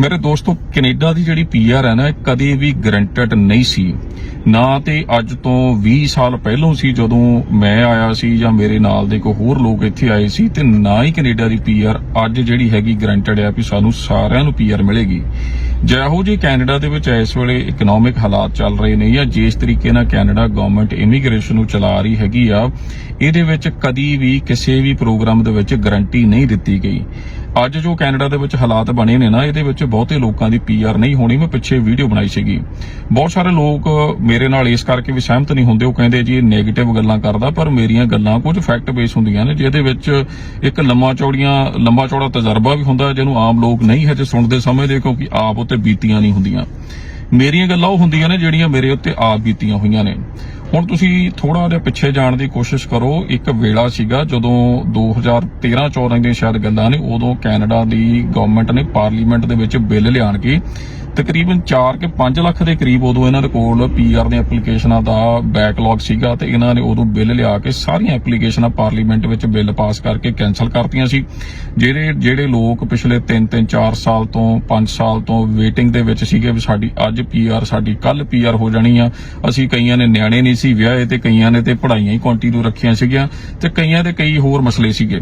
ਮੇਰੇ ਦੋਸਤੋ, ਕੈਨੇਡਾ ਦੀ ਜਿਹੜੀ ਪੀਆਰ ਹੈ ਨਾ ਕਦੇ ਵੀ ਗਰੰਟਡ ਨਹੀਂ ਸੀ। ਨਾ ਤੇ ਅੱਜ ਤੋਂ 20 ਸਾਲ ਪਹਿਲਾਂ ਸੀ ਜਦੋਂ ਮੈਂ ਆਇਆ ਸੀ ਜਾਂ ਮੇਰੇ ਨਾਲ ਦੇ ਕੋਈ ਹੋਰ ਲੋਕ ਇੱਥੇ ਆਏ ਸੀ ਤੇ ਨਾ ਹੀ ਕੈਨੇਡਾ ਦੀ ਪੀਆਰ ਅੱਜ ਜਿਹੜੀ ਹੈਗੀ ਗਰੰਟਡ ਹੈ ਵੀ ਸਾਨੂੰ ਸਾਰਿਆਂ ਨੂੰ ਪੀਆਰ ਮਿਲੇਗੀ। ਜਿਹੋ ਜਿਹੇ ਕੈਨੇਡਾ ਦੇ ਵਿੱਚ ਇਸ ਵੇਲੇ ਇਕਨੋਮਿਕ ਹਾਲਾਤ ਚੱਲ ਰਹੇ ਨੇ ਜਾਂ ਜਿਸ ਤਰੀਕੇ ਨਾਲ ਕੈਨੇਡਾ ਗਵਰਨਮੈਂਟ ਇਮੀਗ੍ਰੇਸ਼ਨ ਨੂੰ ਚਲਾ ਰਹੀ ਹੈਗੀ ਆ, ਇਹਦੇ ਵਿੱਚ ਕਦੀ ਵੀ ਕਿਸੇ ਵੀ ਪ੍ਰੋਗਰਾਮ ਦੇ ਵਿੱਚ ਗਰੰਟੀ ਨਹੀਂ ਦਿੱਤੀ ਗਈ। ਅੱਜ ਜੋ ਕੈਨੇਡਾ ਦੇ ਵਿੱਚ ਹਾਲਾਤ ਬਣੇ ਨੇ ਨਾ, ਇਹਦੇ ਵਿੱਚ ਬਹੁਤੇ ਲੋਕਾਂ ਦੀ ਪੀਆਰ ਨਹੀਂ ਹੋਣੀ, ਮੈਂ ਪਿੱਛੇ ਵੀਡੀਓ ਬਣਾਈ ਸੀਗੀ। ਬਹੁਤ ਸਾਰੇ ਲੋਕ ਮੇਰੇ ਨਾਲ ਇਸ ਕਰਕੇ ਵੀ ਸਹਿਮਤ ਨਹੀਂ ਹੁੰਦੇ, ਉਹ ਕਹਿੰਦੇ ਜੀ ਇਹ 네ਗੇਟਿਵ ਗੱਲਾਂ ਕਰਦਾ, ਪਰ ਮੇਰੀਆਂ ਗੱਲਾਂ ਕੁਝ ਫੈਕਟ ਬੇਸ ਹੁੰਦੀਆਂ ਨੇ, ਜਿਹਦੇ ਵਿੱਚ ਇੱਕ ਲੰਮਾ ਚੌੜੀਆਂ, ਲੰਮਾ ਚੌੜਾ ਤਜਰਬਾ ਵੀ ਹੁੰਦਾ, ਜਿਹਨੂੰ ਆਮ ਲੋਕ ਨਹੀਂ ਹਜੇ ਸੁਣਦੇ, ਸਮਝਦੇ, ਕਿਉਂਕਿ ਆਪ ਉੱਤੇ ਬੀਤੀਆਂ ਨਹੀਂ ਹੁੰਦੀਆਂ। ਮੇਰੀਆਂ ਗੱਲਾਂ ਉਹ ਹੁੰਦੀਆਂ ਨੇ, ਜਿਹੜੀਆਂ ਮੇਰੇ ਉੱਤੇ ਆਪ ਬੀਤੀਆਂ ਹੋਈਆਂ ਨੇ। ਹੁਣ ਤੁਸੀਂ ਥੋੜਾ ਜਿਹਾ ਪਿੱਛੇ ਜਾਣ ਦੀ ਕੋਸ਼ਿਸ਼ ਕਰੋ। ਇੱਕ ਵੇਲਾ ਸੀਗਾ ਜਦੋਂ 2013 14 ਦੀਆਂ ਸ਼ਾਇਦ ਗੱਲਾਂ ਨੇ, ਉਦੋਂ ਕੈਨੇਡਾ ਦੀ ਗਵਰਨਮੈਂਟ ਨੇ ਪਾਰਲੀਮੈਂਟ ਦੇ ਵਿੱਚ ਬਿੱਲ ਲਿਆਣ ਕੇ ਤਕਰੀਬਨ 4 ਕੇ 5 ਲੱਖ ਦੇ ਕਰੀਬ ਉਦੋਂ ਇਹਨਾਂ ਦੇ ਕੋਲ ਪੀਆਰ ਦੀਆਂ ਐਪਲੀਕੇਸ਼ਨਾਂ ਦਾ ਬੈਕਲੌਗ ਸੀਗਾ ਤੇ ਇਹਨਾਂ ਨੇ ਉਦੋਂ ਬਿੱਲ ਲਿਆ ਕੇ ਸਾਰੀਆਂ ਐਪਲੀਕੇਸ਼ਨਾਂ ਪਾਰਲੀਮੈਂਟ ਵਿੱਚ ਬਿੱਲ ਪਾਸ ਕਰਕੇ ਕੈਨਸਲ ਕਰਤੀਆਂ ਸੀ। ਜਿਹੜੇ ਜਿਹੜੇ ਲੋਕ ਪਿਛਲੇ 3 3 4 ਸਾਲ ਤੋਂ 5 ਸਾਲ ਤੋਂ ਵੇਟਿੰਗ ਦੇ ਵਿੱਚ ਸੀਗੇ ਵੀ ਸਾਡੀ ਅੱਜ ਪੀਆਰ ਸਾਡੀ ਕੱਲ ਪੀਆਰ ਹੋ ਜਾਣੀ ਆ। ਅਸੀਂ ਕਈਆਂ ਨੇ ਨਿਆਣੇ ਨਹੀਂ ਸੀ ਵਿਆਹੇ ਤੇ ਕਈਆਂ ਨੇ ਤੇ ਪੜ੍ਹਾਈਆਂ ਹੀ ਕੰਟੀਨਿਊ ਰੱਖੀਆਂ ਸੀਗੀਆਂ ਤੇ ਕਈਆਂ ਦੇ ਕਈ ਹੋਰ ਮਸਲੇ ਸੀਗੇ।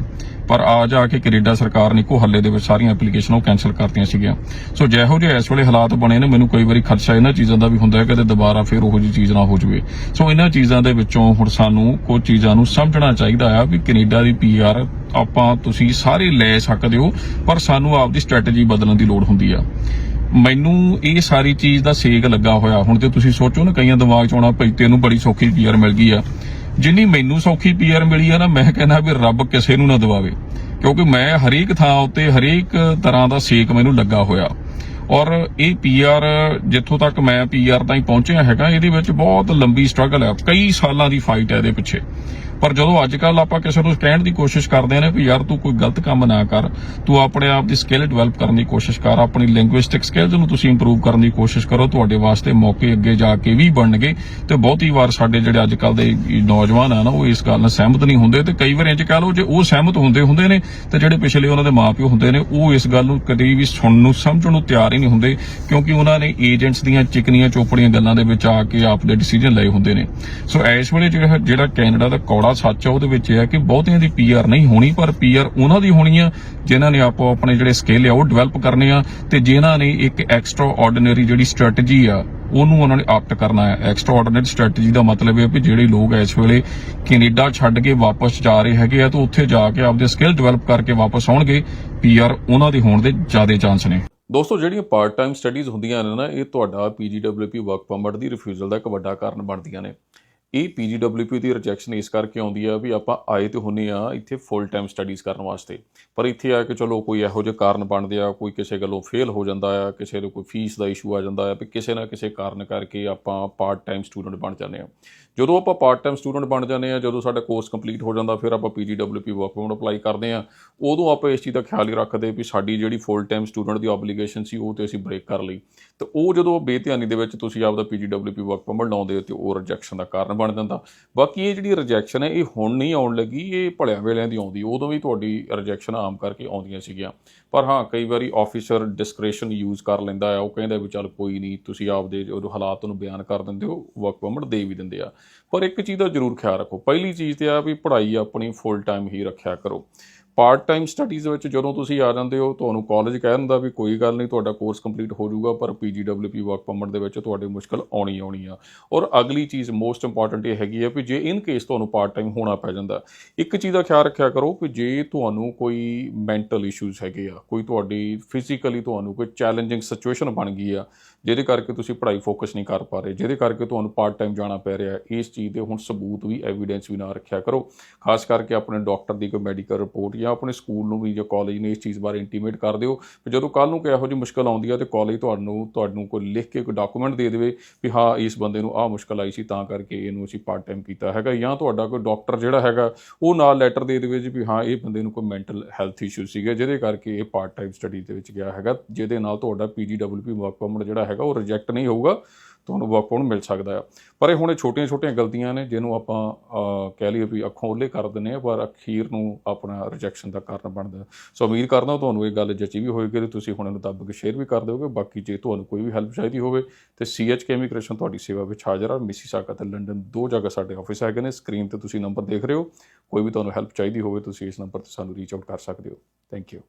ਪਰ ਆ ਜਾ ਕੇ ਕੈਨੇਡਾ ਸਰਕਾਰ ਨੇ ਇੱਕੋ ਹੱਲੇ ਦੇ ਵਿੱਚ ਸਾਰੀਆਂ ਐਪਲੀਕੇਸ਼ਨਾਂ ਉਹ ਕੈਨਸਲ ਕਰਤੀਆਂ ਸੀਗੀਆਂ। ਸੋ ਜਿਹੋ ਜਿਹੇ ਇਸ ਵੇਲੇ ਹਾਲਾਤ ਬਣੇ ਨੇ, ਮੈਨੂੰ ਕਈ ਵਾਰੀ ਖਦਸ਼ਾ ਇਹਨਾਂ ਚੀਜ਼ਾਂ ਦਾ ਵੀ ਹੁੰਦਾ ਹੈ ਕਿ ਦੁਬਾਰਾ ਫਿਰ ਉਹੋ ਜਿਹੀ ਚੀਜ਼ ਨਾ ਹੋ ਜਾਵੇ। ਸੋ ਇਹਨਾਂ ਚੀਜ਼ਾਂ ਦੇ ਵਿੱਚੋਂ ਹੁਣ ਸਾਨੂੰ ਕੁਝ ਚੀਜ਼ਾਂ ਨੂੰ ਸਮਝਣਾ ਚਾਹੀਦਾ ਆ ਵੀ ਕੈਨੇਡਾ ਦੀ ਪੀਆਰ ਆਪਾਂ ਤੁਸੀਂ ਸਾਰੇ ਲੈ ਸਕਦੇ ਹੋ, ਪਰ ਸਾਨੂੰ ਆਪਦੀ ਸਟ੍ਰੈਟਜੀ ਬਦਲਣ ਦੀ ਲੋੜ ਹੁੰਦੀ ਆ। ਮੈਨੂੰ ਇਹ ਸਾਰੀ ਚੀਜ਼ ਦਾ ਸੇਕ ਲੱਗਾ ਹੋਇਆ। ਹੁਣ ਤੇ ਤੁਸੀਂ ਸੋਚੋ ਨਾ, ਕਈਆਂ ਦਿਮਾਗ 'ਚ ਆਉਣਾ ਭਈ ਤੈਨੂੰ ਬੜੀ ਸੌਖੀ ਪੀਆਰ ਮਿਲ ਗਈ ਆ। ਜਿੰਨੀ ਮੈਨੂੰ ਸੌਖੀ ਪੀਆਰ ਮਿਲੀ ਆ ਨਾ, ਮੈਂ ਕਹਿੰਦਾ ਵੀ ਰੱਬ ਕਿਸੇ ਨੂੰ ਨਾ ਦਵਾਵੇ। ਕਿਉਂਕਿ ਮੈਂ ਹਰੇਕ ਥਾਂ ਉੱਤੇ, ਹਰੇਕ ਤਰ੍ਹਾਂ ਦਾ ਸੇਕ ਮੈਨੂੰ ਲੱਗਾ ਹੋਇਆ। ਔਰ ਇਹ ਪੀਆਰ ਜਿੱਥੋਂ ਤੱਕ ਮੈਂ ਪੀਆਰ ਤਾਈਂ ਪਹੁੰਚਿਆ ਹੈਗਾ, ਇਹਦੇ ਵਿੱਚ ਬਹੁਤ ਲੰਬੀ ਸਟਰਗਲ ਹੈ ਕਈ ਸਾਲਾਂ ਦੀ ਫਾਈਟ ਹੈ ਇਹਦੇ ਪਿੱਛੇ। ਪਰ ਜਦੋਂ ਅੱਜ ਕੱਲ ਆਪਾਂ ਕਿਸੇ ਨੂੰ ਕਹਿਣ ਦੀ ਕੋਸ਼ਿਸ਼ ਕਰਦੇ ਨੇ ਵੀ ਯਾਰ ਤੂੰ ਕੋਈ ਗਲਤ ਕੰਮ ਨਾ ਕਰ, ਤੂੰ ਆਪਣੇ ਆਪ ਦੀ ਸਕਿੱਲ ਡਿਵੈਲਪ ਕਰਨ ਦੀ ਕੋਸ਼ਿਸ਼ ਕਰ, ਆਪਣੀ ਲਿੰਗੁਇਸਟਿਕ ਸਕਿੱਲਸ ਨੂੰ ਤੁਸੀਂ ਇੰਪਰੂਵ ਕਰਨ ਦੀ ਕੋਸ਼ਿਸ਼ ਕਰੋ, ਤੁਹਾਡੇ ਵਾਸਤੇ ਮੌਕੇ ਅੱਗੇ ਜਾ ਕੇ ਵੀ ਬਣਨਗੇ ਤੇ ਬਹੁਤੀ ਵਾਰ ਸਾਡੇ ਜਿਹੜੇ ਅੱਜ ਕੱਲ ਦੇ ਨੌਜਵਾਨ ਆ ਨਾ, ਉਹ ਇਸ ਗੱਲ ਨਾਲ ਸਹਿਮਤ ਨਹੀਂ ਹੁੰਦੇ ਤੇ ਕਈ ਵਾਰ ਇੰਜ ਕਹ ਲਓ, ਜੇ ਉਹ ਸਹਿਮਤ ਹੁੰਦੇ ਹੁੰਦੇ ਨੇ ਤੇ ਜਿਹੜੇ ਪਿਛਲੇ ਉਹਨਾਂ ਦੇ ਮਾਪਿਓ ਹੁੰਦੇ ਨੇ, ਉਹ ਇਸ ਗੱਲ ਨੂੰ ਕਦੇ ਵੀ ਸੁਣਨ ਨੂੰ, ਸਮਝਣ ਨੂੰ ਤਿਆਰ ਹੀ ਨਹੀਂ ਹੁੰਦੇ ਕਿਉਂਕਿ ਉਹਨਾਂ ਨੇ ਏਜੰਟਸ ਦੀਆਂ ਚਿਕਨੀਆਂ ਚੋਪੜੀਆਂ ਗੱਲਾਂ ਦੇ ਵਿੱਚ ਆ ਕੇ ਆਪਦੇ ਡਿਸੀਜਨ ਲਏ ਹੁੰਦੇ ਨੇ। ਸੋ ਇਸ ਵੇਲੇ ਜਿਹੜਾ ਜਿਹੜਾ ਕੈਨੇਡਾ ਦਾ ਕੌੜਾ ਸੱਚ ਆ, ਉਹਦੇ ਵਿੱਚ ਇਹ ਹੈ ਕਿ ਬਹੁਤਿਆਂ ਦੀ ਪੀਆਰ ਨਹੀਂ ਹੋਣੀ, ਪਰ ਪੀਆਰ ਉਹਨਾਂ ਦੀ ਹੋਣੀ ਆ, ਜਿਨ੍ਹਾਂ ਨੇ ਆਪੋ ਆਪਣੇ ਜਿਹੜੇ ਸਕਿੱਲ ਆ, ਉਹ ਡਿਵੈਲਪ ਕਰਨੇ ਆ, ਤੇ ਜਿਨ੍ਹਾਂ ਨੇ ਇੱਕ ਐਕਸਟਰਾ ਆਰਡੀਨਰੀ ਜਿਹੜੀ ਸਟ੍ਰੈਟਜੀ ਆ, ਉਹਨੂੰ ਉਹਨਾਂ ਨੇ ਆਪਟ ਕਰਨਾ ਹੈ ਐਕਸਟਰਾ ਆਰਡੀਨਰੀ ਸਟ੍ਰੈਟਜੀ ਦਾ ਮਤਲਬ ਹੈ ਵੀ ਜਿਹੜੇ ਲੋਕ ਇਸ ਵੇਲੇ ਕੈਨੇਡਾ ਛੱਡ ਕੇ ਵਾਪਸ ਜਾ ਰਹੇ ਹੈਗੇ ਆ, ਤਾਂ ਉੱਥੇ ਜਾ ਕੇ ਆਪਦੇ ਸਕਿੱਲ ਡਿਵੈਲਪ ਕਰਕੇ ਵਾਪਸ ਆਉਣਗੇ ਪੀਆਰ ਉਹਨਾਂ ਦੇ ਹੋਣ ਦੇ ਜ਼ਿਆਦਾ ਚਾਂਸ ਨੇ। ਦੋਸਤੋ, ਜਿਹੜੀਆਂ ਪਾਰਟ ਟਾਈਮ ਸਟੱਡੀਜ਼ ਹੁੰਦੀਆਂ ਨੇ ਨਾ, ਇਹ ਤੁਹਾਡਾ ਪੀਜੀਡਬਲਯੂਪੀ ਵਰਕ ਪਰਮਿਟ ਦੀ ਰਿਫਿਊਜ਼ਲ ਦਾ ਇੱਕ ਵੱਡਾ ਕਾਰਨ ਬਣਦੀਆਂ ਨੇ। ਇਹ ਪੀਜੀਡਬਲਯੂਪੀ ਦੀ ਰਿਜੈਕਸ਼ਨ ਇਸ ਕਰਕੇ ਆਉਂਦੀ ਆ ਵੀ ਆਪਾਂ ਆਏ ਤੇ ਹੁੰਨੇ ਆ ਇੱਥੇ ਫੁੱਲ ਟਾਈਮ ਸਟੱਡੀਜ਼ ਕਰਨ ਵਾਸਤੇ। ਪਰ ਇੱਥੇ ਆ ਕੇ ਚਲੋ ਕੋਈ ਇਹੋ ਜਿਹੇ ਕਾਰਨ ਬਣਦੇ ਆ, ਕੋਈ ਕਿਸੇ ਗੱਲੋਂ ਫੇਲ ਹੋ ਜਾਂਦਾ ਆ, ਕਿਸੇ ਨੂੰ ਕੋਈ ਫੀਸ ਦਾ ਇਸ਼ੂ ਆ ਜਾਂਦਾ ਆ, ਵੀ ਕਿਸੇ ਨਾ ਕਿਸੇ ਕਾਰਨ ਕਰਕੇ ਆਪਾਂ ਪਾਰਟ ਟਾਈਮ ਸਟੂਡੈਂਟ ਬਣ ਜਾਂਦੇ ਆ। ਜਦੋਂ ਆਪਾਂ ਪਾਰਟ ਟਾਈਮ ਸਟੂਡੈਂਟ ਬਣ ਜਾਂਦੇ ਆ, ਜਦੋਂ ਸਾਡਾ ਕੋਰਸ ਕੰਪਲੀਟ ਹੋ ਜਾਂਦਾ, ਫਿਰ ਆਪਾਂ ਪੀਜੀਡਬਲਯੂਪੀ ਵਰਕ ਪਰਮਿਟ ਅਪਲਾਈ ਕਰਦੇ ਆ। ਉਦੋਂ ਆਪਾਂ ਇਸ ਚੀਜ਼ ਦਾ ਖਿਆਲ ਹੀ ਰੱਖਦੇ ਵੀ ਸਾਡੀ ਜਿਹੜੀ ਫੁੱਲ ਟਾਈਮ ਸਟੂਡੈਂਟ ਦੀ ਆਬਲੀਗੇਸ਼ਨ ਸੀ, ਉਹ ਤੇ ਅਸੀਂ ਬ੍ਰੇਕ ਕਰ ਲਈ। ਤੇ ਉਹ ਜਦੋਂ ਬੇਧਿਆਨੀ ਦੇ ਵਿੱਚ ਤੁਸੀਂ ਆਪਦਾ ਪੀਜੀਡਬਲਯੂਪੀ ਵਰਕ ਪਰਮਿਟ ਲਾਉਂਦੇ ਹੋ ਤੇ ਉਹ ਰਿਜੈਕਸ਼ਨ ਦਾ ਕਾਰਨ ਬਣ ਜਾਂਦਾ। ਬਾਕੀ ਇਹ ਜਿਹੜੀ ਰਿਜੈਕਸ਼ਨ ਹੈ, ਇਹ ਹੁਣ ਨਹੀਂ ਆਉਣ ਲੱਗੀ, ਇਹ ਭਲਿਆਂ ਵੇਲਿਆਂ ਦੀ ਆਉਂਦੀ। ਉਦੋਂ ਵੀ ਤੁਹਾਡੀ ਰਿਜੈਕਸ਼ਨ ਆਮ ਕਰਕੇ ਆਉਂਦੀਆਂ ਸੀਗੀਆਂ। ਪਰ ਹਾਂ, ਕਈ ਵਾਰੀ ਆਫੀਸਰ ਡਿਸਕ੍ਰੇਸ਼ਨ ਯੂਜ਼ ਕਰ ਲੈਂਦਾ ਆ। ਉਹ ਕਹਿੰਦਾ ਵੀ ਚੱਲ ਕੋਈ ਨਹੀਂ, ਤੁਸੀਂ ਆਪਦੇ ਉਹ ਹਾਲਾਤ ਨੂੰ ਬਿਆਨ ਕਰ ਦਿੰਦੇ ਹੋ ਵਰਕ ਪਰਮਿਟ ਦੇ ਵੀ ਦਿੰਦੇ ਆ। ਪਰ ਇੱਕ ਚੀਜ਼ ਦਾ ਜ਼ਰੂਰ ਖਿਆਲ ਰੱਖੋ। ਪਹਿਲੀ ਚੀਜ਼ ਤੇ ਆ ਵੀ ਪੜ੍ਹਾਈ ਆਪਣੀ ਫੁੱਲ ਟਾਈਮ ਹੀ ਰੱਖਿਆ ਕਰੋ। ਪਾਰਟ ਟਾਈਮ ਸਟੱਡੀਜ਼ ਵਿੱਚ ਜਦੋਂ ਤੁਸੀਂ ਆ ਜਾਂਦੇ ਹੋ, ਤੁਹਾਨੂੰ ਕਾਲਜ ਕਹਿ ਦਿੰਦਾ ਵੀ ਕੋਈ ਗੱਲ ਨਹੀਂ, ਤੁਹਾਡਾ ਕੋਰਸ ਕੰਪਲੀਟ ਹੋ ਜਾਊਗਾ, ਪਰ ਪੀਜੀਡਬਲਯੂਪੀ ਵਰਕ ਪਰਮਿਟ ਦੇ ਵਿੱਚ ਤੁਹਾਡੀ ਮੁਸ਼ਕਲ ਆਉਣੀ ਆਉਣੀ ਆ। ਔਰ ਅਗਲੀ ਚੀਜ਼ ਮੋਸਟ ਇੰਪੋਰਟੈਂਟ ਇਹ ਹੈਗੀ ਆ ਵੀ ਜੇ ਇਨ ਕੇਸ ਤੁਹਾਨੂੰ ਪਾਰਟ ਟਾਈਮ ਹੋਣਾ ਪੈ ਜਾਂਦਾ, ਇੱਕ ਚੀਜ਼ ਦਾ ਖਿਆਲ ਰੱਖਿਆ ਕਰੋ ਕਿ ਜੇ ਤੁਹਾਨੂੰ ਕੋਈ ਮੈਂਟਲ ਇਸ਼ੂਜ਼ ਹੈਗੇ ਆ, ਕੋਈ ਤੁਹਾਡੀ ਫਿਜ਼ੀਕਲੀ ਤੁਹਾਨੂੰ ਕੋਈ ਚੈਲੰਜਿੰਗ ਸਿਚੁਏਸ਼ਨ ਬਣ ਗਈ ਆ ਜਿਹਦੇ ਕਰਕੇ ਤੁਸੀਂ ਪੜ੍ਹਾਈ ਫੋਕਸ ਨਹੀਂ ਕਰ ਪਾ ਰਹੇ, ਜਿਹਦੇ ਕਰਕੇ ਤੁਹਾਨੂੰ ਪਾਰਟ ਟਾਈਮ ਜਾਣਾ ਪੈ ਰਿਹਾ ਇਸ ਚੀਜ਼ ਦੇ ਹੁਣ ਸਬੂਤ ਵੀ ਐਵੀਡੈਂਸ ਵੀ ਨਾ ਰੱਖਿਆ ਕਰੋ, ਖਾਸ ਕਰਕੇ ਆਪਣੇ ਡਾਕਟਰ ਦੀ ਕੋਈ ਮੈਡੀਕਲ ਰਿਪੋਰਟ ਜਾਂ ਆਪਣੇ ਸਕੂਲ ਨੂੰ ਵੀ ਜਾਂ ਕਾਲਜ ਨੂੰ ਇਸ ਚੀਜ਼ ਬਾਰੇ ਇੰਟੀਮੇਟ ਕਰ ਦਿਓ ਕਿ ਜਦੋਂ ਕੱਲ ਨੂੰ ਕੋਈ ਇਹੋ ਜਿਹੀ ਮੁਸ਼ਕਲ ਆਉਂਦੀ ਆ ਤੇ ਕਾਲਜ ਤੁਹਾਨੂੰ ਤੁਹਾਨੂੰ ਕੋਈ ਲਿਖ ਕੇ ਕੋਈ ਡਾਕੂਮੈਂਟ ਦੇ ਦੇਵੇ ਵੀ ਹਾਂ, ਇਸ ਬੰਦੇ ਨੂੰ ਆਹ ਮੁਸ਼ਕਲ ਆਈ ਸੀ, ਤਾਂ ਕਰਕੇ ਇਹਨੂੰ ਅਸੀਂ ਪਾਰਟ ਟਾਈਮ ਕੀਤਾ ਹੈਗਾ, ਜਾਂ ਤੁਹਾਡਾ ਕੋਈ ਡਾਕਟਰ ਜਿਹੜਾ ਹੈਗਾ, ਉਹ ਨਾਲ ਲੈਟਰ ਦੇ ਦੇਵੇ ਜੀ ਵੀ ਹਾਂ, ਇਹ ਬੰਦੇ ਨੂੰ ਕੋਈ ਮੈਂਟਲ ਹੈਲਥ ਇਸ਼ੂ ਸੀਗਾ, ਜਿਹਦੇ ਕਰਕੇ ਇਹ ਪਾਰਟ ਟਾਈਮ ਸਟੱਡੀ ਦੇ ਵਿੱਚ ਗਿਆ ਹੈਗਾ, ਜਿਹਦੇ ਨਾਲ ਤੁਹਾਡਾ ਪੀਜੀਡਬਲਯੂਪੀ ਵਰਕ ਪਰਮਿਟ ਜਿਹੜਾ ਹੈਗਾ ਹੈਗਾ, ਉਹ ਰਿਜੈਕਟ ਨਹੀਂ ਹੋਊਗਾ, ਤੁਹਾਨੂੰ ਵਰਕ ਪਰਮਿਟ ਮਿਲ ਸਕਦਾ ਆ। ਪਰ ਇਹ ਹੁਣ ਇਹ ਛੋਟੀਆਂ-ਛੋਟੀਆਂ ਗਲਤੀਆਂ ਨੇ, ਜਿਹਨੂੰ ਆਪਾਂ ਕਹਿ ਲਈਏ ਵੀ ਅੱਖੋਂ ਓਲੇ ਕਰ ਦਿੰਦੇ ਆ ਪਰ ਅਖੀਰ ਨੂੰ ਆਪਣਾ ਰਿਜੈਕਸ਼ਨ ਦਾ ਕਾਰਨ ਬਣਦਾ। ਸੋ ਉਮੀਦ ਕਰਦਾ ਤੁਹਾਨੂੰ ਇਹ ਗੱਲ ਜਚੀ ਵੀ ਹੋਏਗੀ ਤੇ ਤੁਸੀਂ ਹੁਣ ਇਹਨੂੰ ਦੱਬ ਕੇ ਸ਼ੇਅਰ ਵੀ ਕਰ ਦਿਓਗੇ। ਬਾਕੀ ਜੇ ਤੁਹਾਨੂੰ ਕੋਈ ਵੀ ਹੈਲਪ ਚਾਹੀਦੀ ਹੋਵੇ ਤੇ ਸੀਐਚਕੇ ਇਮੀਗ੍ਰੇਸ਼ਨ ਤੁਹਾਡੀ ਸੇਵਾ ਵਿੱਚ ਹਾਜ਼ਰ ਆ। ਮਿਸੀਸਾਗਾ ਤੇ ਲੰਡਨ ਦੋ ਜਗ੍ਹਾ ਸਾਡੇ ਆਫਿਸ ਹੈਗੇ ਨੇ ਸਕਰੀਨ ਤੇ ਤੁਸੀਂ ਨੰਬਰ ਦੇਖ ਰਹੇ ਹੋ। ਕੋਈ ਵੀ ਤੁਹਾਨੂੰ ਹੈਲਪ ਚਾਹੀਦੀ ਹੋਵੇ, ਤੁਸੀਂ ਇਸ ਨੰਬਰ ਤੇ ਸਾਨੂੰ ਰੀਚ ਆਊਟ ਕਰ ਸਕਦੇ ਹੋ। ਥੈਂਕ ਯੂ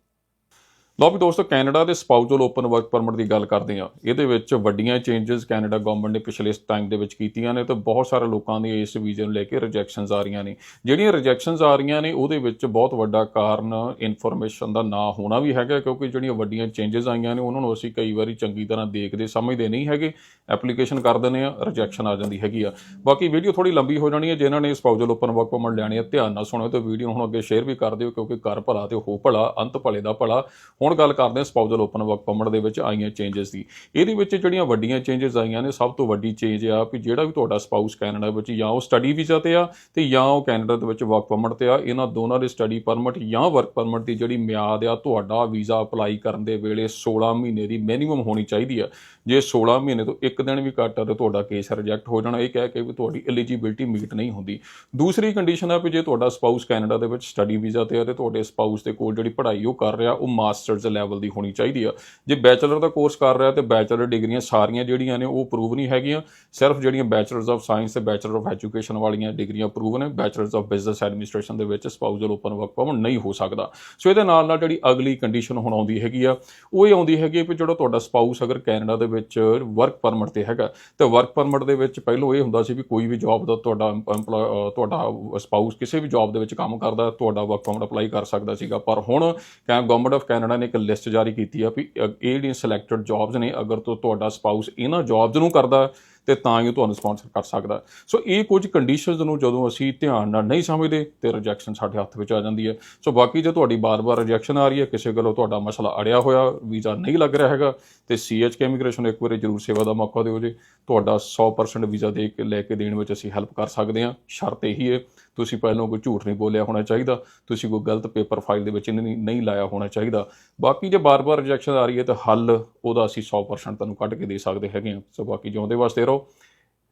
ਲਓ ਵੀ ਦੋਸਤੋ, ਕੈਨੇਡਾ ਦੇ ਸਪਾਊਜਲ ਓਪਨ ਵਰਕ ਪਰਮਿਟ ਦੀ ਗੱਲ ਕਰਦੇ ਆ ਇਹਦੇ ਵਿੱਚ ਵੱਡੀਆਂ ਚੇਂਜਸ ਕੈਨੇਡਾ ਗਵਰਨਮੈਂਟ ਨੇ ਪਿਛਲੇ ਟਾਈਮ ਦੇ ਵਿੱਚ ਕੀਤੀਆਂ ਨੇ ਤੇ ਬਹੁਤ ਸਾਰੇ ਲੋਕਾਂ ਦੀ ਇਸ ਵੀਜ਼ੇ ਨੂੰ ਲੈ ਕੇ ਰਿਜੈਕਸ਼ਨਸ ਆ ਰਹੀਆਂ ਨੇ। ਜਿਹੜੀਆਂ ਰਿਜੈਕਸ਼ਨਸ ਆ ਰਹੀਆਂ ਨੇ, ਉਹਦੇ ਵਿੱਚ ਬਹੁਤ ਵੱਡਾ ਕਾਰਨ ਇਨਫੋਰਮੇਸ਼ਨ ਦਾ ਨਾ ਹੋਣਾ ਵੀ ਹੈਗਾ, ਕਿਉਂਕਿ ਜਿਹੜੀਆਂ ਵੱਡੀਆਂ ਚੇਂਜਸ ਆਈਆਂ ਨੇ, ਉਹਨਾਂ ਨੂੰ ਅਸੀਂ ਕਈ ਵਾਰੀ ਚੰਗੀ ਤਰ੍ਹਾਂ ਦੇਖਦੇ ਸਮਝਦੇ ਨਹੀਂ ਹੈਗੇ। ਐਪਲੀਕੇਸ਼ਨ ਕਰ ਦਿੰਦੇ ਆ ਰਿਜੈਕਸ਼ਨ ਆ ਜਾਂਦੀ ਹੈਗੀ ਆ। ਬਾਕੀ ਵੀਡੀਓ ਥੋੜੀ ਲੰਬੀ ਹੋ ਜਾਣੀ ਹੈ, ਜਿਨ੍ਹਾਂ ਨੇ ਸਪਾਊਜਲ ਓਪਨ ਵਰਕ ਪਰਮਿਟ ਲੈਣੀ ਹੈ, ਧਿਆਨ ਨਾਲ ਸੁਣਿਓ ਤੇ ਵੀਡੀਓ ਹੁਣ ਅੱਗੇ ਸ਼ੇਅਰ ਵੀ ਕਰ ਦਿਓ, ਕਿਉਂਕਿ ਕਰ ਭਲਾ ਤੇ ਹੋ ਭਲਾ, ਅੰਤ ਭਲੇ ਦਾ ਭਲਾ। ਹੁਣ ਗੱਲ ਕਰਦੇ ਹਾਂ ਸਪਾਊਜ਼ਲ ਓਪਨ ਵਰਕ ਪਰਮਿਟ ਦੇ ਵਿੱਚ ਆਈਆਂ ਚੇਂਜਸ ਦੀ। ਇਹਦੇ ਵਿੱਚ ਜਿਹੜੀਆਂ ਵੱਡੀਆਂ ਚੇਂਜਸ ਆਈਆਂ ਨੇ, ਸਭ ਤੋਂ ਵੱਡੀ ਚੇਂਜ ਆ ਵੀ ਜਿਹੜਾ ਵੀ ਤੁਹਾਡਾ ਸਪਾਊਸ ਕੈਨੇਡਾ ਵਿੱਚ ਜਾਂ ਉਹ ਸਟੱਡੀ ਵੀਜ਼ਾ ਤੇ ਆ ਤੇ ਜਾਂ ਉਹ ਕੈਨੇਡਾ ਦੇ ਵਿੱਚ ਵਰਕ ਪਰਮਿਟ ਤੇ ਆ, ਇਹਨਾਂ ਦੋਨਾਂ ਦੇ ਸਟੱਡੀ ਪਰਮਿਟ ਜਾਂ ਵਰਕ ਪਰਮਿਟ ਦੀ ਜਿਹੜੀ ਮਿਆਦ ਆ, ਤੁਹਾਡਾ ਵੀਜ਼ਾ ਅਪਲਾਈ ਕਰਨ ਦੇ ਵੇਲੇ 16 ਮਹੀਨੇ ਦੀ ਮਿਨੀਮਮ ਹੋਣੀ ਚਾਹੀਦੀ ਆ। ਜੇ 16 ਮਹੀਨੇ ਤੋਂ ਇੱਕ ਦਿਨ ਵੀ ਘੱਟ ਆ ਤੇ ਤੁਹਾਡਾ ਕੇਸ ਰਿਜੈਕਟ ਹੋ ਜਾਣਾ। ਇਹ ਕਹਿ ਕੇ ਵੀ ਤੁਹਾਡੀ ਐਲੀਜੀਬਿਲਟੀ ਮੀਟ ਨਹੀਂ ਹੁੰਦੀ। ਦੂਸਰੀ ਕੰਡੀਸ਼ਨ ਆ ਵੀ ਜੇ ਤੁਹਾਡਾ ਸਪਾਊਸ ਕੈਨੇਡਾ ਦੇ ਵਿੱਚ ਸਟੱਡੀ ਵੀਜ਼ਾ ਤੇ ਆ ਤੇ ਤੁਹਾਡੇ ਸਪਾਊਸ ਦੇ ਕੋਲ ਜਿਹੜੀ ਪੜ੍ਹਾਈ ਉਹ ਕਰ ਰਿਹਾ, ਉਹ ਮਾਸਟਰ ਮਾਸਟਰਸ ਲੈਵਲ ਦੀ ਹੋਣੀ ਚਾਹੀਦੀ ਆ। ਜੇ ਬੈਚਲਰ ਦਾ ਕੋਰਸ ਕਰ ਰਿਹਾ ਤੇ ਬੈਚਲਰ ਡਿਗਰੀਆਂ ਸਾਰੀਆਂ ਜਿਹੜੀਆਂ ਨੇ ਉਹ ਪ੍ਰੂਵ ਨਹੀਂ ਹੈਗੀਆਂ। ਸਿਰਫ ਜਿਹੜੀਆਂ ਬੈਚਲਰਸ ਆਫ ਸਾਇੰਸ ਤੇ ਬੈਚਲਰ ਆਫ ਐਜੂਕੇਸ਼ਨ ਵਾਲੀਆਂ ਡਿਗਰੀਆਂ ਪ੍ਰੂਵ ਨੇ ਬੈਚਲਰਸ ਆਫ ਬਿਜ਼ਨਸ ਐਡਮਿਨਿਸਟ੍ਰੇਸ਼ਨ ਦੇ ਵਿੱਚ ਸਪਾਊਸਲ ਓਪਨ ਵਰਕ ਪਰਮਿਟ ਨਹੀਂ ਹੋ ਸਕਦਾ। ਸੋ ਇਹਦੇ ਨਾਲ ਨਾਲ ਜਿਹੜੀ ਅਗਲੀ ਕੰਡੀਸ਼ਨ ਹੁਣ ਆਉਂਦੀ ਹੈਗੀ ਆ, ਉਹ ਇਹ ਆਉਂਦੀ ਹੈਗੀ ਵੀ ਜਿਹੜਾ ਤੁਹਾਡਾ ਸਪਾਊਸ ਅਗਰ ਕੈਨੇਡਾ ਦੇ ਵਿੱਚ ਵਰਕ ਪਰਮਿਟ ਤੇ ਹੈਗਾ, ਤੇ ਵਰਕ ਪਰਮਿਟ ਦੇ ਵਿੱਚ ਪਹਿਲੋਂ ਇਹ ਹੁੰਦਾ ਸੀ ਵੀ ਕੋਈ ਵੀ ਜੌਬ ਦਾ ਤੁਹਾਡਾ employ- ਤੁਹਾਡਾ ਸਪਾਊਸ ਕਿਸੇ ਵੀ ਜੌਬ ਦੇ ਵਿੱਚ ਕੰਮ ਕਰਦਾ, ਤੁਹਾਡਾ ਵਰਕ ਪਰਮਿਟ ਅਪਲਾਈ ਕਰ ਸਕਦਾ ਸੀਗਾ। ਪਰ ਹੁਣ ਕੈਂ ਗਵਰਨਮੈਂਟ ਆਫ ਕੈਨੇਡਾ ਨੇ ਇੱਕ ਲਿਸਟ ਜਾਰੀ ਕੀਤੀ ਆ ਵੀ ਇਹ ਜਿਹੜੀਆਂ ਸਿਲੈਕਟਡ ਜੌਬਸ ਨੇ, ਅਗਰ ਤੋਂ ਤੁਹਾਡਾ ਸਪਾਊਸ ਇਹਨਾਂ ਜੌਬਸ ਨੂੰ ਕਰਦਾ ਤੇ ਤਾਂ ਹੀ ਉਹ ਤੁਹਾਨੂੰ ਸਪਾਂਸਰ ਕਰ ਸਕਦਾ ਸੋ ਇਹ ਕੁਝ ਕੰਡੀਸ਼ਨਸ ਨੂੰ ਜਦੋਂ ਅਸੀਂ ਧਿਆਨ ਨਾਲ ਨਹੀਂ ਸਮਝਦੇ, ਤੇ ਰਿਜੈਕਸ਼ਨ ਸਾਡੇ ਹੱਥ ਵਿੱਚ ਆ ਜਾਂਦੀ ਹੈ। ਸੋ ਬਾਕੀ ਜੇ ਤੁਹਾਡੀ ਬਾਰ-ਬਾਰ ਰਿਜੈਕਸ਼ਨ ਆ ਰਹੀ ਹੈ, ਕਿਸੇ ਗੱਲੋਂ ਤੁਹਾਡਾ ਮਸਲਾ ਅੜਿਆ ਹੋਇਆ ਵੀਜ਼ਾ ਨਹੀਂ ਲੱਗ ਰਿਹਾ ਹੈਗਾ, ਤੇ ਸੀਐਚਕੇ ਇਮੀਗ੍ਰੇਸ਼ਨ ਇੱਕ ਵਾਰੀ ਜ਼ਰੂਰ ਸੇਵਾ ਦਾ ਮੌਕਾ ਦਿਓ ਜੀ। ਤੁਹਾਡਾ 100% ਵੀਜ਼ਾ ਦੇ ਕੇ, ਲੈ ਕੇ ਦੇਣ ਵਿੱਚ ਅਸੀਂ ਹੈਲਪ ਕਰ ਸਕਦੇ ਹਾਂ। ਸ਼ਰਤ ਇਹੀ ਹੈ, ਤੁਸੀਂ ਪਹਿਲਾਂ ਕੋਈ ਝੂਠ ਨਹੀਂ ਬੋਲਿਆ ਹੋਣਾ ਚਾਹੀਦਾ, ਤੁਸੀਂ ਕੋਈ ਗਲਤ ਪੇਪਰ ਫਾਈਲ ਦੇ ਵਿੱਚ ਨਹੀਂ ਨਹੀਂ ਲਾਇਆ ਹੋਣਾ ਚਾਹੀਦਾ। ਬਾਕੀ ਜੇ ਬਾਰ-ਬਾਰ ਰਿਜੈਕਸ਼ਨ ਆ ਰਹੀ ਹੈ, ਤਾਂ ਹੱਲ ਉਹਦਾ ਅਸੀਂ 100% ਤੁਹਾਨੂੰ ਕੱਢ ਕੇ ਦੇ ਸਕਦੇ ਹੈਗੇ ਹਾਂ। ਸੋ ਬਾਕੀ ਜਿਉਂਦੇ ਵਾਸਤੇ ਰਹੋ।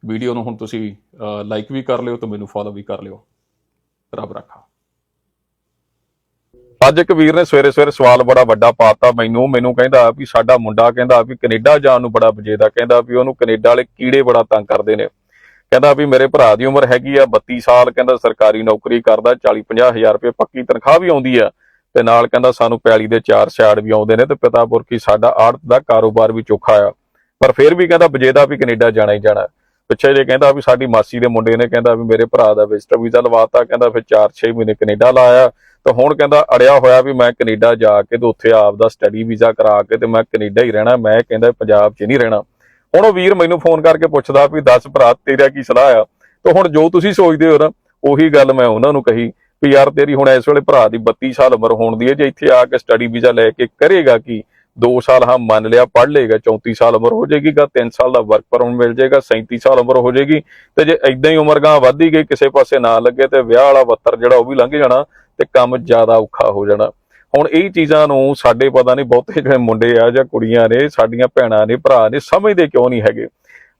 ਵੀਡੀਓ ਨੂੰ ਹੁਣ ਤੁਸੀਂ ਲਾਈਕ ਵੀ ਕਰ ਲਿਓ ਤੇ ਮੈਨੂੰ ਫੋਲੋ ਵੀ ਕਰ ਲਿਓ। ਰੱਬ ਰੱਖਾ। ਅੱਜ ਇੱਕ ਵੀਰ ਨੇ ਸਵੇਰੇ ਸਵੇਰੇ ਸਵਾਲ ਬੜਾ ਵੱਡਾ ਪਾਤਾ ਮੈਨੂੰ। ਮੈਨੂੰ ਕਹਿੰਦਾ ਵੀ ਸਾਡਾ ਮੁੰਡਾ ਕਹਿੰਦਾ ਵੀ ਕੈਨੇਡਾ ਜਾਣ ਨੂੰ ਬੜਾ ਵਜੇਦਾ ਕਹਿੰਦਾ ਵੀ ਉਹਨੂੰ ਕੈਨੇਡਾ ਵਾਲੇ ਕੀੜੇ ਬੜਾ ਤੰਗ ਕਰਦੇ ਨੇ। ਕਹਿੰਦਾ ਵੀ ਮੇਰੇ ਭਰਾ ਦੀ ਉਮਰ ਹੈਗੀ ਆ 32 ਸਾਲ, ਕਹਿੰਦਾ ਸਰਕਾਰੀ ਨੌਕਰੀ ਕਰਦਾ 40 50 ਹਜ਼ਾਰ ਰੁਪਏ ਪੱਕੀ ਤਨਖਾਹ ਵੀ ਆਉਂਦੀ ਆ। ਤੇ ਨਾਲ ਕਹਿੰਦਾ ਸਾਨੂੰ ਪੈਲੀ ਦੇ ਚਾਰ ਛਾੜ ਵੀ ਆਉਂਦੇ ਨੇ ਤੇ ਪਿਤਾ ਪੁਰਖੀ ਸਾਡਾ ਆੜਤ ਦਾ ਕਾਰੋਬਾਰ ਵੀ ਚੋਖਾ ਆ। ਪਰ ਫਿਰ ਵੀ ਕਹਿੰਦਾ ਵਜੇਦਾ ਵੀ ਕੈਨੇਡਾ ਜਾਣਾ ਹੀ ਜਾਣਾ। ਪਿੱਛੇ ਜੇ ਕਹਿੰਦਾ ਵੀ ਸਾਡੀ ਮਾਸੀ ਦੇ ਮੁੰਡੇ ਨੇ ਕਹਿੰਦਾ ਵੀ ਮੇਰੇ ਭਰਾ ਦਾ ਵਿਜ਼ਟਰ ਵੀਜ਼ਾ ਲਵਾਤਾ, ਕਹਿੰਦਾ ਫਿਰ 4-6 ਮਹੀਨੇ ਕੈਨੇਡਾ ਲਾਇਆ। ਤਾਂ ਹੁਣ ਕਹਿੰਦਾ ਅੜਿਆ ਹੋਇਆ ਵੀ ਮੈਂ ਕੈਨੇਡਾ ਜਾ ਕੇ ਤੇ ਉੱਥੇ ਆਪ ਦਾ ਸਟੱਡੀ ਵੀਜ਼ਾ ਕਰਾ ਕੇ ਤੇ ਮੈਂ ਕੈਨੇਡਾ ਹੀ ਰਹਿਣਾ, ਮੈਂ ਕਹਿੰਦਾ ਪੰਜਾਬ 'ਚ ਨਹੀਂ ਰਹਿਣਾ। ਹੁਣ ਉਹ ਵੀਰ ਮੈਨੂੰ ਫੋਨ ਕਰਕੇ ਪੁੱਛਦਾ ਵੀ ਦੱਸ ਭਰਾ, ਤੇਰਾ ਕੀ ਸਲਾਹ ਆ? ਤਾਂ ਹੁਣ ਜੋ ਤੁਸੀਂ ਸੋਚਦੇ ਹੋ ਨਾ, ਉਹੀ ਗੱਲ ਮੈਂ ਉਹਨਾਂ ਨੂੰ ਕਹੀ ਵੀ ਯਾਰ ਤੇਰੀ ਹੁਣ ਇਸ ਵੇਲੇ ਭਰਾ ਦੀ 32 ਸਾਲ ਉਮਰ ਹੋਣ ਦੀ ਹੈ, ਜੇ ਇੱਥੇ ਆ ਕੇ ਸਟੱਡੀ ਵੀਜ਼ਾ ਲੈ ਕੇ ਕਰੇਗਾ ਕੀ? 2 ਸਾਲ ਹਾਂ ਮੰਨ ਲਿਆ, ਪੜ੍ਹ ਲੇਗਾ 34 ਸਾਲ ਉਮਰ ਹੋ ਜਾਏਗੀ ਗਾ 3 ਸਾਲ ਦਾ ਵਰਕ ਪਰਮਿਟ ਮਿਲ ਜਾਏਗਾ 37 ਸਾਲ ਉਮਰ ਹੋ ਜਾਏਗੀ, ਤੇ ਜੇ ਇਦਾਂ ਹੀ ਉਮਰ ਗਾਂ ਵਧਦੀ ਗਈ, ਕਿਸੇ ਪਾਸੇ ਨਾ ਲੱਗੇ ਤੇ ਵਿਆਹ ਵਾਲਾ ਵੱਤਰ ਜਿਹੜਾ ਉਹ ਵੀ ਲੰਘ ਜਾਣਾ ਤੇ ਕੰਮ ਜ਼ਿਆਦਾ ਔਖਾ ਹੋ ਜਾਣਾ। ਹੁਣ ਇਹ ਚੀਜ਼ਾਂ ਨੂੰ ਸਾਡੇ ਪਤਾ ਨਹੀਂ ਬਹੁਤੇ ਜਿਹੜੇ ਮੁੰਡੇ ਆ ਜਾਂ ਕੁੜੀਆਂ ਨੇ, ਸਾਡੀਆਂ ਭੈਣਾਂ ਨੇ, ਭਰਾ ਨੇ, ਸਮਝਦੇ ਕਿਉਂ ਨਹੀਂ ਹੈਗੇ?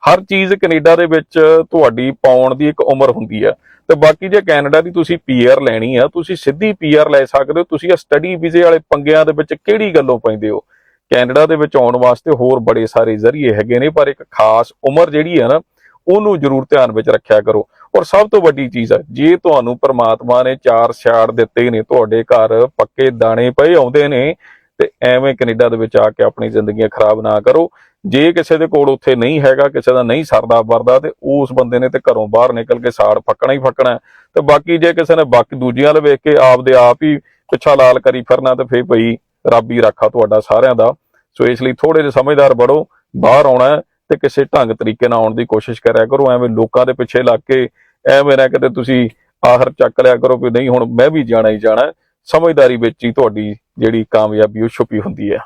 ਹਰ ਚੀਜ਼ ਕੈਨੇਡਾ ਦੇ ਵਿੱਚ ਤੁਹਾਡੀ ਪਾਉਣ ਦੀ ਇੱਕ ਉਮਰ ਹੁੰਦੀ ਆ। ਤੇ ਬਾਕੀ ਜੇ ਕੈਨੇਡਾ ਦੀ ਤੁਸੀਂ ਪੀਆਰ ਲੈਣੀ ਆ, ਤੁਸੀਂ ਸਿੱਧੀ ਪੀਆਰ ਲੈ ਸਕਦੇ ਹੋ, ਤੁਸੀਂ ਆ ਸਟੱਡੀ ਵੀਜ਼ੇ ਵਾਲੇ ਪੰਗਿਆਂ ਦੇ ਵਿੱਚ ਕਿਹੜੀ ਗੱਲੋਂ ਪੈਂਦੇ ਹੋ? ਕੈਨੇਡਾ ਦੇ ਵਿੱਚ ਆਉਣ ਵਾਸਤੇ ਹੋਰ ਬੜੇ ਸਾਰੇ ਜ਼ਰੀਏ ਹੈਗੇ ਨੇ, ਪਰ ਇੱਕ ਖਾਸ ਉਮਰ ਜਿਹੜੀ ਹੈ ਨਾ, ਉਹਨੂੰ ਜ਼ਰੂਰ ਧਿਆਨ ਵਿੱਚ ਰੱਖਿਆ ਕਰੋ। ਔਰ ਸਭ ਤੋਂ ਵੱਡੀ ਚੀਜ਼ ਹੈ, ਜੇ ਤੁਹਾਨੂੰ ਪਰਮਾਤਮਾ ਨੇ ਚਾਰ ਛਾੜ ਦਿੱਤੇ ਨੇ, ਤੁਹਾਡੇ ਘਰ ਪੱਕੇ ਦਾਣੇ ਪਏ ਆਉਂਦੇ ਨੇ, ਤੇ ਐਵੇਂ ਕੈਨੇਡਾ ਦੇ ਵਿੱਚ ਆ ਕੇ ਆਪਣੀ ਜ਼ਿੰਦਗੀਆਂ ਖਰਾਬ ਨਾ ਕਰੋ। ਜੇ ਕਿਸੇ ਦੇ ਕੋਲ ਉੱਥੇ ਨਹੀਂ ਹੈਗਾ, ਕਿਸੇ ਦਾ ਨਹੀਂ ਸਰਦਾ ਵਰਦਾ, ਤੇ ਉਸ ਬੰਦੇ ਨੇ ਤੇ ਘਰੋਂ ਬਾਹਰ ਨਿਕਲ ਕੇ ਸਾੜ ਫੱਕਣਾ ਹੀ ਫੱਕਣਾ ਤੇ ਬਾਕੀ ਜੇ ਕਿਸੇ ਨੇ ਬਾਕੀ ਦੂਜਿਆਂ ਵੱਲ ਵੇਖ ਕੇ ਆਪਦੇ ਆਪ ਹੀ ਪਿੱਛਾ ਲਾਲ ਕਰੀ ਫਿਰਨਾ, ਤੇ ਫੇਰ ਭਈ ਰੱਬ ਹੀ ਰੱਖਾ ਤੁਹਾਡਾ ਸਾਰਿਆਂ ਦਾ। ਸੋ ਇਸ ਲਈ ਥੋੜੇ ਜਿਹਾ ਸਮਝਦਾਰ ਬੜੋ ਬਾਹਰ ਆਉਣਾ ਤੇ ਕਿਸੇ ਢੰਗ ਤਰੀਕੇ ਨਾਲ ਆਉਣ ਦੀ ਕੋਸ਼ਿਸ਼ ਕਰਿਆ ਕਰੋ, ਐਵੇਂ ਲੋਕਾਂ ਦੇ ਪਿੱਛੇ ਲੱਗ ਕੇ, ਐਵੇਂ ਨਾ ਕਿਤੇ ਤੁਸੀਂ ਆਖਰ ਚੱਕ ਲਿਆ ਕਰੋ ਵੀ ਨਹੀਂ, ਹੁਣ ਮੈਂ ਵੀ ਜਾਣਾ ਹੀ ਜਾਣਾ ਸਮਝਦਾਰੀ ਵਿੱਚ ਹੀ ਤੁਹਾਡੀ ਜਿਹੜੀ ਕਾਮਯਾਬੀ, ਉਹ ਛੁਪੀ ਹੁੰਦੀ ਹੈ।